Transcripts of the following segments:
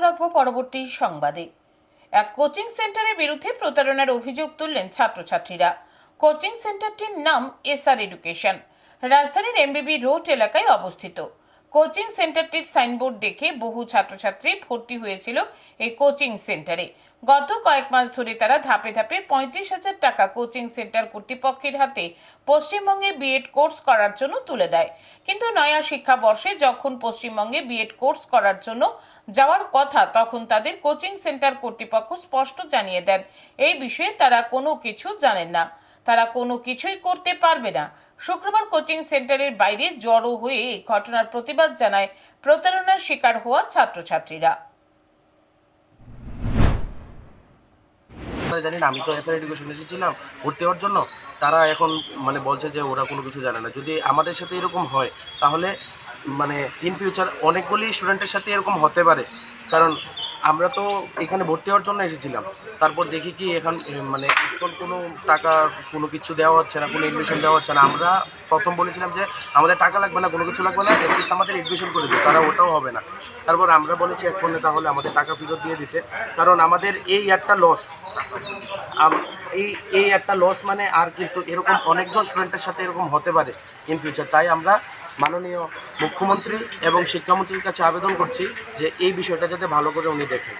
রাখব পরবর্তী সংবাদে। এক কোচিং সেন্টারের বিরুদ্ধে প্রতারণার অভিযোগ তুললেন ছাত্রছাত্রীরা। কোচিং সেন্টারটির নাম এসআর এডুকেশন। রাজধানীর এমবিবি রোড এলাকায় অবস্থিত। কোচিং সেন্টারটির সাইনবোর্ড দেখে বহু ছাত্রছাত্রী ভর্তি হয়েছিল এই কোচিং সেন্টারে। গত কয়েক মাস ধরে তারা ধাপে ধাপে পঁয়ত্রিশ হাজার টাকা কোচিং সেন্টার কর্তৃপক্ষের হাতে পশ্চিমবঙ্গে বিএড কোর্স করার জন্য তুলে দেয়। কিন্তু নয়া শিক্ষাবর্ষে যখন পশ্চিমবঙ্গে বিএড কোর্স করার জন্য যাওয়ার কথা, তখন তাদের কোচিং সেন্টার কর্তৃপক্ষ স্পষ্ট জানিয়ে দেন। এই বিষয়ে তারা কোনো কিছু জানেন না। তারা কোনো কিছুই করতে পারবে না। শুক্রবার কোচিং সেন্টারের বাইরে জড়ো হয়ে এই ঘটনার প্রতিবাদ জানায় প্রতারণার শিকার হওয়া ছাত্রছাত্রীরা। আপনারা জানেন আমি তো এসআর এডুকেশন এসেছিলাম ভর্তি হওয়ার জন্য। তারা এখন মানে বলছে যে ওরা কোনো কিছু জানে না। যদি আমাদের সাথে এরকম হয়, তাহলে মানে ইন ফিউচার অনেকগুলি স্টুডেন্টের সাথে এরকম হতে পারে। কারণ আমরা তো এখানে ভর্তি হওয়ার জন্য এসেছিলাম। তারপর দেখি কি এখান মানে এখন কোনো টাকা, কোনো কিছু দেওয়া হচ্ছে না, কোনো এডমিশন দেওয়া হচ্ছে না। আমরা প্রথম বলেছিলাম যে আমাদের টাকা লাগবে না, কোনো কিছু লাগবে না অ্যাটলিস্ট আমাদের এডমিশন করে দিই তারা ওটাও হবে না। তারপর আমরা বলেছি এখন তাহলে আমাদের টাকা ফেরত দিয়ে দিতে। কারণ আমাদের এই একটা লস এই এই একটা লস মানে আর কিন্তু এরকম অনেকজন স্টুডেন্টের সাথে এরকম হতে পারে ইন ফিউচার তাই আমরা মাননীয় মুখ্যমন্ত্রী এবং শিক্ষামন্ত্রীর কাছে আবেদন করছি যে এই বিষয়টা যাতে ভালো করে উনি দেখেন।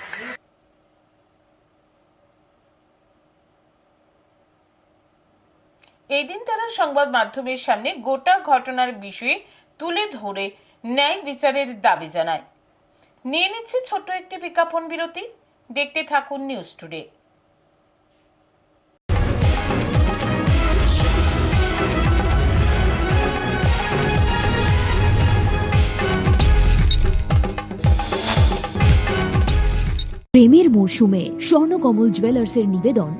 এই দিন তারা সংবাদ মাধ্যমের সামনে গোটা ঘটনার বিষয়ে তুলে ধরে ন্যায় বিচারের দাবি জানায়। নিয়ে নিচ্ছে ছোট্ট একটি বিজ্ঞাপন বিরতি। দেখতে থাকুন নিউজ টুডে প্রেমের মরশুমে স্বর্ণকমল জুয়েলার্সের নিবেদন